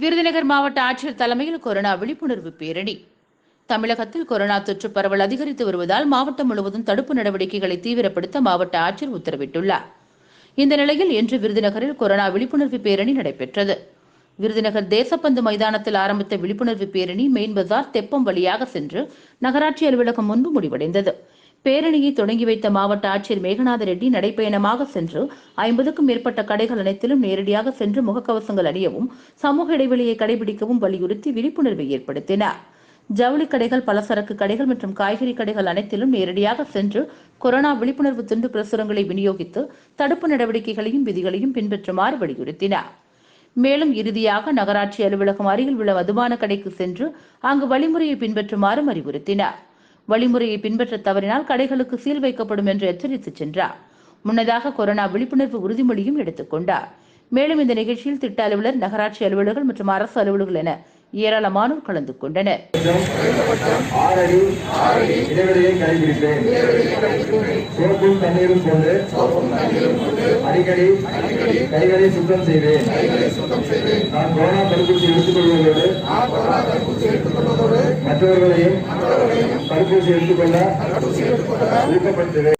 விருதுநகர் மாவட்ட ஆட்சியர் தலைமையில் கொரோனா விழிப்புணர்வு பேரணி. தமிழகத்தில் கொரோனா தொற்று பரவல் அதிகரித்து வருவதால் மாவட்டம் முழுவதும் தடுப்பு நடவடிக்கைகளை தீவிரப்படுத்த மாவட்ட ஆட்சியர் உத்தரவிட்டுள்ளார். இந்த நிலையில் இன்று விருதுநகரில் கொரோனா விழிப்புணர்வு பேரணி நடைபெற்றது. விருதுநகர் தேசப்பந்து மைதானத்தில் ஆரம்பித்த விழிப்புணர்வு பேரணி மெயின் பஜார் தெப்பம் வழியாக சென்று நகராட்சி அலுவலகம் முன்பு முடிவடைந்தது. பேரணியை தொடங்கி வைத்த மாவட்ட ஆட்சியர் மேகநாத ரெட்டி நடைப்பயணமாக சென்று ஐம்பதுக்கும் மேற்பட்ட கடைகள் அனைத்திலும் நேரடியாக சென்று முகக்கவசங்கள் அணியவும் சமூக இடைவெளியை கடைபிடிக்கவும் வலியுறுத்தி விழிப்புணர்வை ஏற்படுத்தினார். ஜவுளி கடைகள் பலசரக்கு கடைகள் மற்றும் காய்கறி கடைகள் அனைத்திலும் நேரடியாக சென்று கொரோனா விழிப்புணர்வு துண்டு பிரசுரங்களை விநியோகித்து தடுப்பு நடவடிக்கைகளையும் விதிகளையும் பின்பற்றுமாறு வலியுறுத்தினார். மேலும் இறுதியாக நகராட்சி அலுவலகம் அருகில் உள்ள மதுபான கடைக்கு சென்று அங்கு வழிமுறையை பின்பற்றுமாறும் அறிவுறுத்தினார். வழிமுறையை பின்பற்ற தவறினால் கடைகளுக்கு சீல் வைக்கப்படும் என்று எச்சரித்து சென்றார் முன்னதாக கொரோனா விழிப்புணர்வு உறுதிமொழியும் எடுத்துக்கொண்டார் மேலும் இந்த நிகழ்ச்சியில் திட்ட அலுவலர் நகராட்சி அலுவலர்கள் மற்றும் அரசு அலுவலர்கள் என ஏராளமானோர் கலந்து கொண்டனர் அடிக்கடி கைகளை சுத்தம் செய்வேன் நான் கொரோனா தடுப்பூசி எடுத்துக் கொள்வதோடு மற்றவர்களையும் தடுப்பூசி எடுத்துக்கொள்ள ஊக்கப்படுத்துவேன்